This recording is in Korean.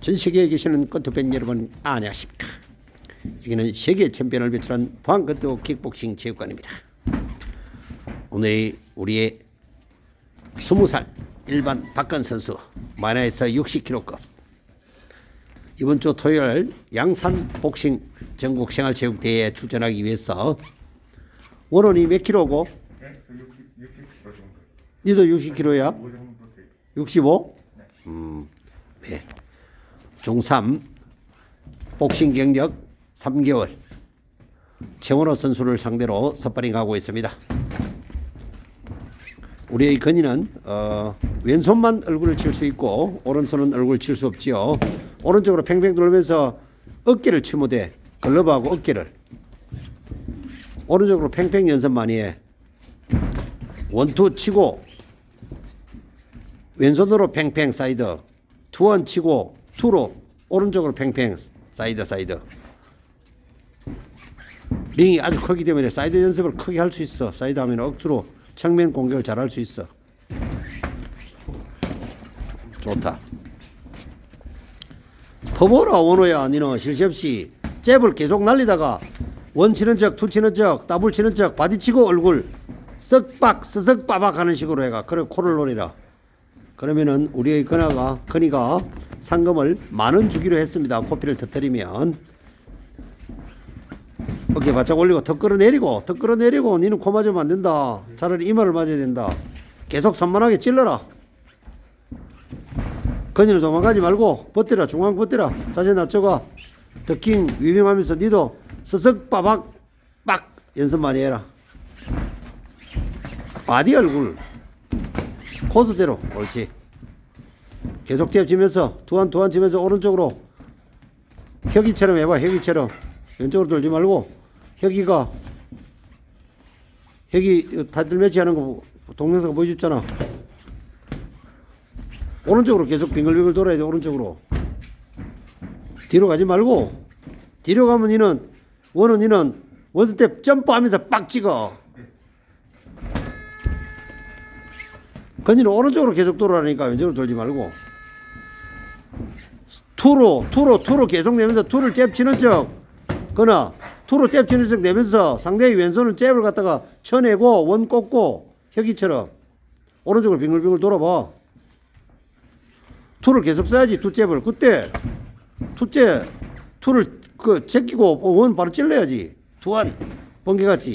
전 세계에 계시는 권투팬 여러분 안녕하십니까 여기는 세계 챔피언을 배출한 보안권투 킥복싱 체육관입니다 오늘 우리의 20살 일반 박건 선수 만화에서 60kg급 이번 주 토요일 양산 복싱 전국 생활체육대회에 출전하기 위해서 원원이 몇 킬로고? 네? 그 60, 60kg 정도. 니도 60kg야? 5 정도 돼요. 65? 음, 네. 중3 복싱 경력 3개월 최원호 선수를 상대로 스파링하고 있습니다. 우리의 건이는 어, 왼손만 얼굴을 칠 수 있고 오른손은 얼굴 칠 수 없지요. 오른쪽으로 팽팽 돌면서 어깨를 돼. 글러브하고 어깨를. 오른쪽으로 팽팽 연습 많이 해. 원투 치고 왼손으로 팽팽 사이드 투원 치고 투로 오른쪽으로 팽팽 사이드 사이드. 링이 아주 크기 때문에 사이드 연습을 크게 할 수 있어. 사이드 하면 억지로 측면 공격을 잘 할 수 있어. 좋다. 퍼보라 원호야 니는 실시 없이 잽을 계속 날리다가 원 치는 척, 투 치는 척, 더블 치는 척, 바디 치고 얼굴 썩박, 스썩 빠박 하는 식으로 해가. 그래 코를 노리라. 그러면은 우리의 건아가 건이가 상금을 만 원 주기로 했습니다. 코피를 터뜨리면 어깨 바짝 올리고 턱 끌어내리고 턱 끌어내리고 니는 코 맞으면 안 된다. 차라리 이마를 맞아야 된다. 계속 산만하게 찔러라. 건이는 도망가지 말고 버티라 중앙 버티라 자세 낮춰가 더킹 위빙하면서 니도 서석 빠박 빡 연습 많이 해라. 바디 얼굴 코스대로 옳지 계속 탭치면서 두한 두한 치면서 오른쪽으로 혁이처럼 해봐 혁이처럼. 왼쪽으로 돌지 말고 혁이가 혁이 타이틀 매치 하는 거 동영상 보여줬잖아. 오른쪽으로 계속 빙글빙글 돌아야 돼 오른쪽으로. 뒤로 가지 말고 뒤로 가면 니는 원은 니는 원스텝 점프하면서 빡 찍어. 건이는 오른쪽으로 계속 돌아가니까 왼쪽으로 돌지 말고 투로 투로 투로 계속 내면서 투를 잽 치는 척. 거나 투로 잽 치는 척 내면서 상대의 왼손은 잽을 갖다가 쳐내고 원 꽂고 혁이처럼 오른쪽으로 빙글빙글 돌아봐. 투를 계속 써야지 투 잽을. 그때 투째 투를 그 제끼고 원 바로 찔러야지. 투한 번개같이